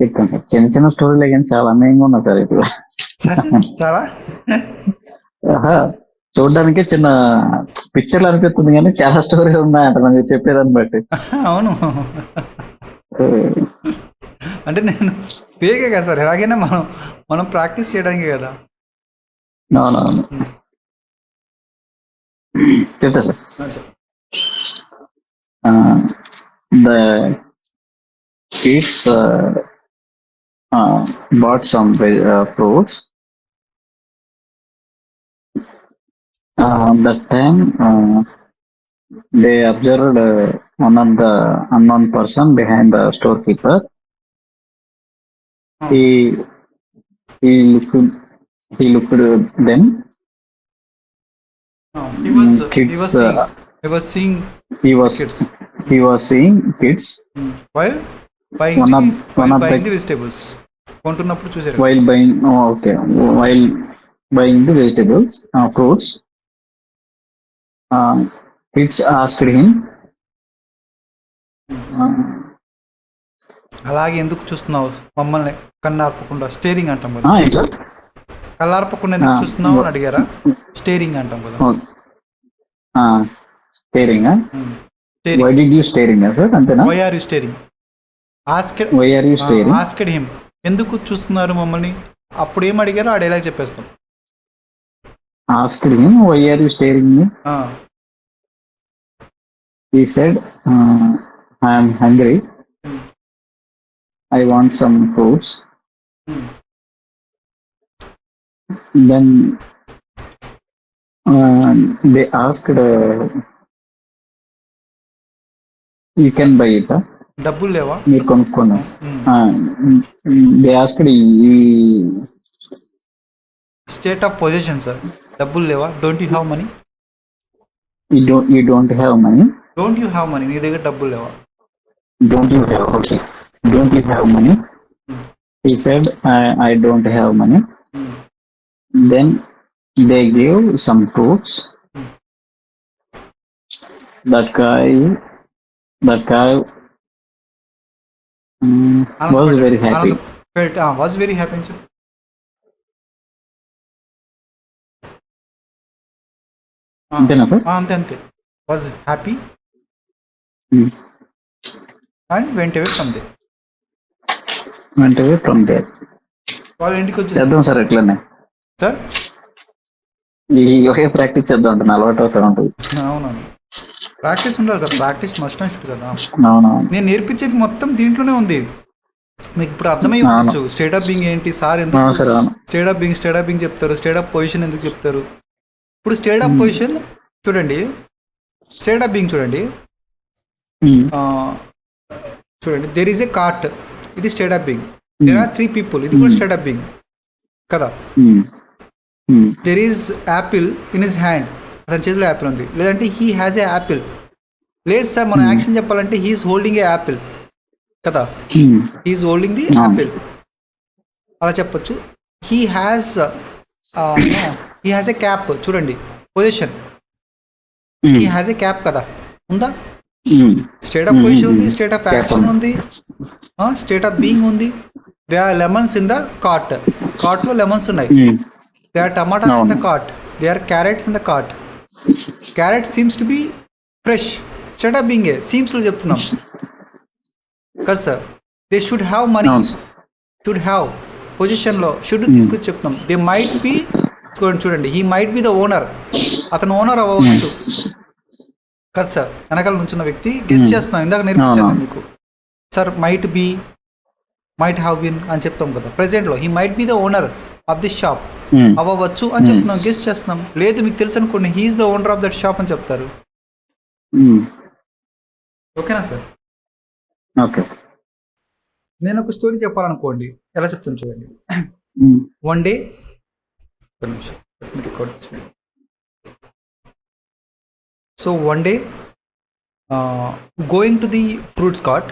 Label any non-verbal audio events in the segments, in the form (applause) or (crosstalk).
చిన్న చిన్న స్టోరీలే కానీ చాలా అన్యాయంగా ఉన్నాయి సార్ ఇప్పుడు. చాలా. చూడడానికే చిన్న పిక్చర్లు అనిపిస్తుంది కానీ చాలా స్టోరీలు ఉన్నాయంట మీరు చెప్పేదాన్ని బట్టి. అవును. అంటే నేను పేగే కదా సార్ ఎలాగైనా మనం మనం ప్రాక్టీస్ చేయడానికే కదా. అవునవును. చెప్తా sir. The uh, bought some uh, fruits. Um, that time uh, they observed uh, one of the unknown person behind the storekeeper. Hmm. He he looked he looked at them. He was mm, kids, he was seeing, uh, he was seeing he was kids. he was seeing kids. Hmm. Why? Vegetables కొంటున్నప్పుడు చూసారు oh, while buying the vegetables uh, fruits uh, kids asked him uh, అలాగే ఎందుకు చూస్తున్నావు మమ్మల్ని కన్నార్పకుండా steering అంటాం కదా ah, sir కళ్ళార్పకుండా ఎందుకు చూస్తున్నావు అని అడిగారా స్టేరింగ్ అంటాం కదా Oh. Ah? Staring why did you staring huh, sir అంతేనా why are you staring asked asked him ఎందుకు చూస్తున్నారు మమ్మల్ని? అప్పుడు ఏం అడిగారో ఆ డైలాగ్ చెప్పేస్తాం. Asked him why are you staring me he said I'm hungry I want some fruits then they asked you can buy it uh, you can buy it huh? డబ్బులు లేవా మీరు కొనుక్కున్నాం um. They asked the state of position sir డబ్బులు లేవా don't you have money you don't you don't have money don't you have money నీ దగ్గర డబ్బులు లేవా don't you have okay don't you have money he said i, I don't have money um. then they gave some fruits that guy that guy was very happy. Felt was very happy అని చెప్పు ఆ, అంతేనా sir ఆ, అంతే అంతే. Was happy. And went away from they went away from there. వాళ్ళ ఇంటికి వచ్చేసి చేద్దాం సార్ ఎట్లనే? సార్ ఈ ఒకే ప్రాక్టీస్ చేద్దాం ఉంటుంది అలవాటు అవుతా ఉంటుంది. (laughs) అవునవును ప్రాక్టీస్ ఉండాలి sir practice must and should కదా. నేను నేర్పించేది మొత్తం దీంట్లోనే ఉంది. మీకు ఇప్పుడు అర్థమై. ఉండొచ్చు స్టేట్ ఆఫ్ బింగ్ ఏంటి సార్ ఎందుకు state of being state of being చెప్తారు స్టేట్ ఆఫ్ పొజిషన్ ఎందుకు చెప్తారు? ఇప్పుడు స్టేట్ ఆఫ్. పొజిషన్ చూడండి స్టేట్ ఆఫ్ బింగ్ చూడండి. చూడండి దెర్ ఈజ్ ఏ కార్ట్ ఇది state of being there are three people ఇది కూడా. స్టేట్ ఆఫ్ బింగ్ కదా. There is apple in his hand అతని చేతిలో యాపిల్ ఉంది లేదంటే హీ హ్యాజ్ ఏ యాపిల్ లేదు సార్ మనం Hmm. యాక్షన్ చెప్పాలంటే హీఈస్ హోల్డింగ్ ఏ యాపిల్ కదా. He's holding the. యాపిల్ అలా చెప్పొచ్చు he has he has a cap చూడండి possession. He has a cap కదా ఉందా. స్టేట్ ఆఫ్ పొజిషన్ ఉంది. స్టేట్ ఆఫ్ యాక్షన్ ఉంది. స్టేట్ ఆఫ్ బీయింగ్ ఉంది they are lemons in the cart కార్ట్లో lemons ఉన్నాయి. They are tomatoes in the. Cart they are carrots in the cart carrot seems to be fresh state of being సీమ్స్లో చెప్తున్నాం. కదా sir they should have money. Should have పొజిషన్లో should తీసుకొచ్చి చెప్తాం they might be చూడండి చూడండి. He might be the owner అతను owner అవ్వచ్చు. కదా సార్ వెనకాల నుంచున్న వ్యక్తి గెస్ Hmm. చేస్తున్నాం. ఇందాక నేర్పించాను. మీకు. Sir might be might have been అని చెప్తాం కదా. ప్రెసెంట్లో he might be the owner of this shop. అవ్వచ్చు అని Hmm. చెప్తున్నాం గెస్ చేస్తున్నాం. లేదు మీకు తెలుసు అనుకోండి he's the owner of that shop అని చెప్తారు. ఓకేనా సార్ ఓకే నేను ఒక స్టోరీ చెప్పాలనుకోండి. ఎలా చెప్తాను చూడండి. వన్ డే ఒక నిమిషం Let me record this video. So one day, uh, going to the fruits cart,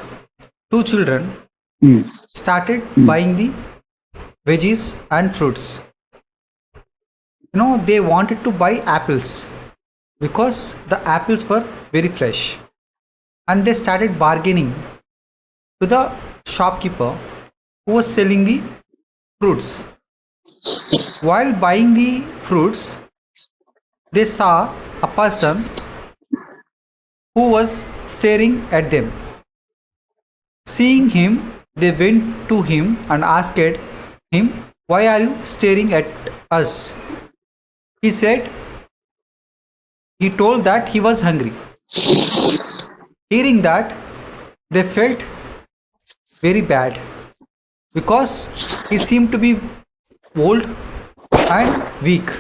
know, they wanted to buy apples because the apples were very fresh. And they started bargaining to the shopkeeper who was selling the fruits. While buying the fruits, they saw a person who was staring at them. Seeing him, they went to him and asked him, Why are you staring at us? He said, He told that he was hungry. Hearing that, they felt very bad because he seemed to be old and weak.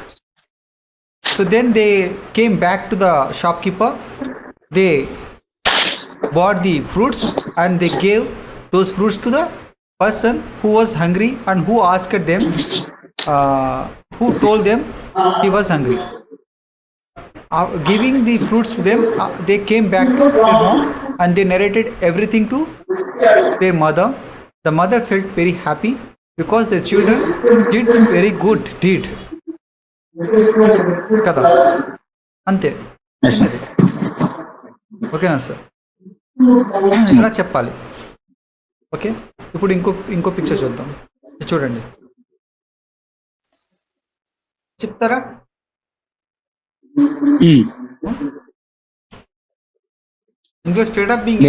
So then they came back to the shopkeeper. They bought the fruits and they gave those fruits to the person who was hungry and who asked them, uh, who told them he was hungry. Uh, giving the fruits to them, uh, they came back to their home and they narrated everything to their mother. The mother felt very happy because their children did very good deed. కదా అంతే. ఓకేనా sir ఇలా చెప్పాలి okay ఇప్పుడు ఇంకో ఇంకో picture చూద్దాం చూడండి చెప్తారా. ఇందులో స్ట్రేట్ అప్ బీయింగ్